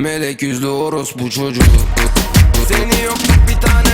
Melek yüzlü orospu çocuğu. Seni yok bir tane